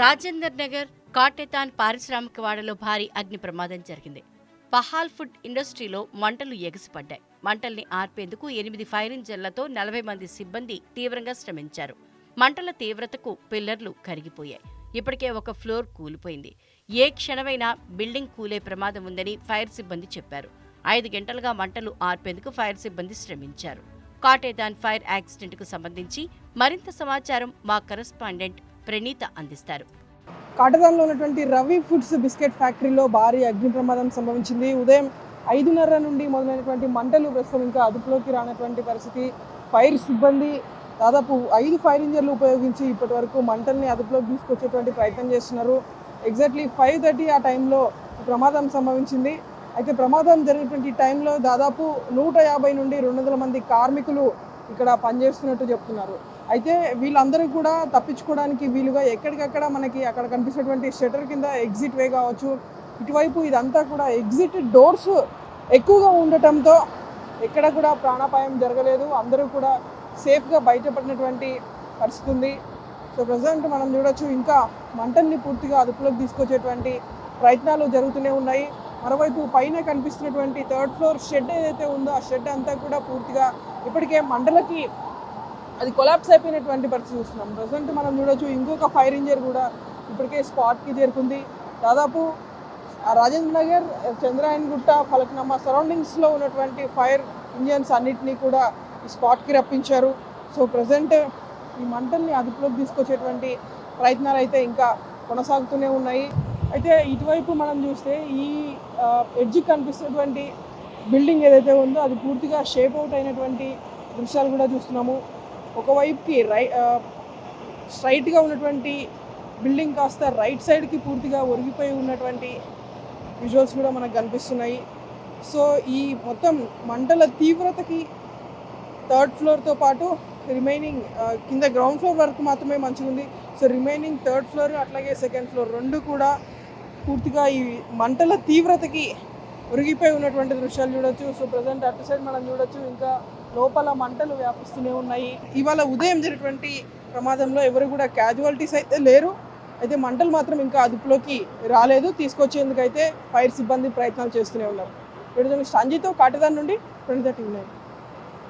రాజేందర్ నగర్ కాటెతాన్ పారిశ్రామికవాడలో భారీ అగ్ని ప్రమాదం జరిగింది. పహాల్ ఫుడ్ ఇండస్ట్రీలో మంటలు ఎగసిపడ్డాయి. మంటల్ని ఆర్పేందుకు ఎనిమిది ఫైర్ ఇంజన్లతో నలభై మంది సిబ్బంది తీవ్రంగా శ్రమించారు. మంటల తీవ్రతకు పిల్లర్లు కరిగిపోయాయి. ఇప్పటికే ఒక ఫ్లోర్ కూలిపోయింది. ఏ క్షణమైనా బిల్డింగ్ కూలే ప్రమాదం ఉందని ఫైర్ సిబ్బంది చెప్పారు. ఐదు గంటలుగా మంటలు ఆర్పేందుకు ఫైర్ సిబ్బంది శ్రమించారు. కాటేదాన్ ఫైర్ యాక్సిడెంట్కు సంబంధించి మరింత సమాచారం మా కరెస్పాండెంట్ ప్రణీత అందిస్తారు. కాటదాన్లో ఉన్నటువంటి రవి ఫుడ్స్ బిస్కెట్ ఫ్యాక్టరీలో భారీ అగ్ని ప్రమాదం సంభవించింది. ఉదయం ఐదున్నర నుండి మొదలైనటువంటి మంటలు ప్రస్తుతం ఇంకా అదుపులోకి రానటువంటి పరిస్థితి. ఫైర్ సిబ్బంది దాదాపు ఐదు ఫైర్ ఇంజన్లు ఉపయోగించి ఇప్పటి వరకు మంటల్ని అదుపులోకి తీసుకొచ్చేటువంటి ప్రయత్నం చేస్తున్నారు. ఎగ్జాక్ట్లీ ఫైవ్ థర్టీ ఆ టైంలో ప్రమాదం సంభవించింది. అయితే ప్రమాదం జరిగినటువంటి టైంలో దాదాపు నూట యాభై నుండి రెండు వందల మంది కార్మికులు ఇక్కడ పనిచేస్తున్నట్టు చెప్తున్నారు. అయితే వీళ్ళందరూ కూడా తప్పించుకోవడానికి వీలుగా ఎక్కడికక్కడ మనకి అక్కడ కనిపిస్తున్నటువంటి షటర్ కింద ఎగ్జిట్ వే కావచ్చు ఇటువైపు ఇదంతా కూడా ఎగ్జిట్ డోర్స్ ఎక్కువగా ఉండటంతో ఎక్కడ కూడా ప్రాణాపాయం జరగలేదు. అందరూ కూడా సేఫ్గా బయటపడినటువంటి పరిస్థితి ఉంది. సో ప్రజెంట్ మనం చూడొచ్చు ఇంకా మంటల్ని పూర్తిగా అదుపులోకి తీసుకొచ్చేటువంటి ప్రయత్నాలు జరుగుతూనే ఉన్నాయి. మరోవైపు పైన కనిపిస్తున్నటువంటి థర్డ్ ఫ్లోర్ షెడ్ ఏదైతే ఉందో ఆ షెడ్ అంతా కూడా పూర్తిగా ఇప్పటికే మంటలకి అది కొలాప్స్ అయిపోయినటువంటి పరిస్థితి చూస్తున్నాం. ప్రజెంట్ మనం చూడొచ్చు ఇంకొక ఫైర్ ఇంజర్ కూడా ఇప్పటికే స్పాట్కి చేరుకుంది. దాదాపు ఆ రాజేంద్ర నగర్ చంద్రాయన్ గుట్ట ఫలక్నామా సరౌండింగ్స్లో ఉన్నటువంటి ఫైర్ ఇంజన్స్ అన్నిటినీ కూడా ఈ స్పాట్కి రప్పించారు. సో ప్రజెంట్ ఈ మంటల్ని అదుపులోకి తీసుకొచ్చేటువంటి ప్రయత్నాలు అయితే ఇంకా కొనసాగుతూనే ఉన్నాయి. అయితే ఇటువైపు మనం చూస్తే ఈ ఎడ్జ్ కనిపిస్తున్నటువంటి బిల్డింగ్ ఏదైతే ఉందో అది పూర్తిగా షేప్ అవుట్ అయినటువంటి దృశ్యాలు కూడా చూస్తున్నాము. ఒకవైపుకి రై స్ట్రైట్గా ఉన్నటువంటి బిల్డింగ్ కాస్త రైట్ సైడ్కి పూర్తిగా ఒరిగిపోయి ఉన్నటువంటి విజువల్స్ కూడా మనకు కనిపిస్తున్నాయి. సో ఈ మొత్తం మంటల తీవ్రతకి థర్డ్ ఫ్లోర్తో పాటు రిమైనింగ్ కింద గ్రౌండ్ ఫ్లోర్ వరకు మాత్రమే మంచిగా ఉంది. సో రిమైనింగ్ థర్డ్ ఫ్లోర్ అట్లాగే సెకండ్ ఫ్లోర్ రెండు కూడా పూర్తిగా ఈ మంటల తీవ్రతకి ఉరిగిపోయి ఉన్నటువంటి దృశ్యాలు చూడొచ్చు. సో ప్రజెంట్ అటు సైడ్ మనం చూడొచ్చు. ఇంకా లోపల మంటలు వ్యాపిస్తూనే ఉన్నాయి. ఇవాళ ఉదయం జరిగినటువంటి ప్రమాదంలో ఎవరు కూడా క్యాజువాలిటీస్ అయితే లేరు. అయితే మంటలు మాత్రం ఇంకా అదుపులోకి రాలేదు. తీసుకొచ్చేందుకు అయితే ఫైర్ సిబ్బంది ప్రయత్నాలు చేస్తూనే ఉన్నారు. వీడియో సంజయ్తో కాటదాన్ నుండి ట్వంటీ థర్టీ ఉన్నాయి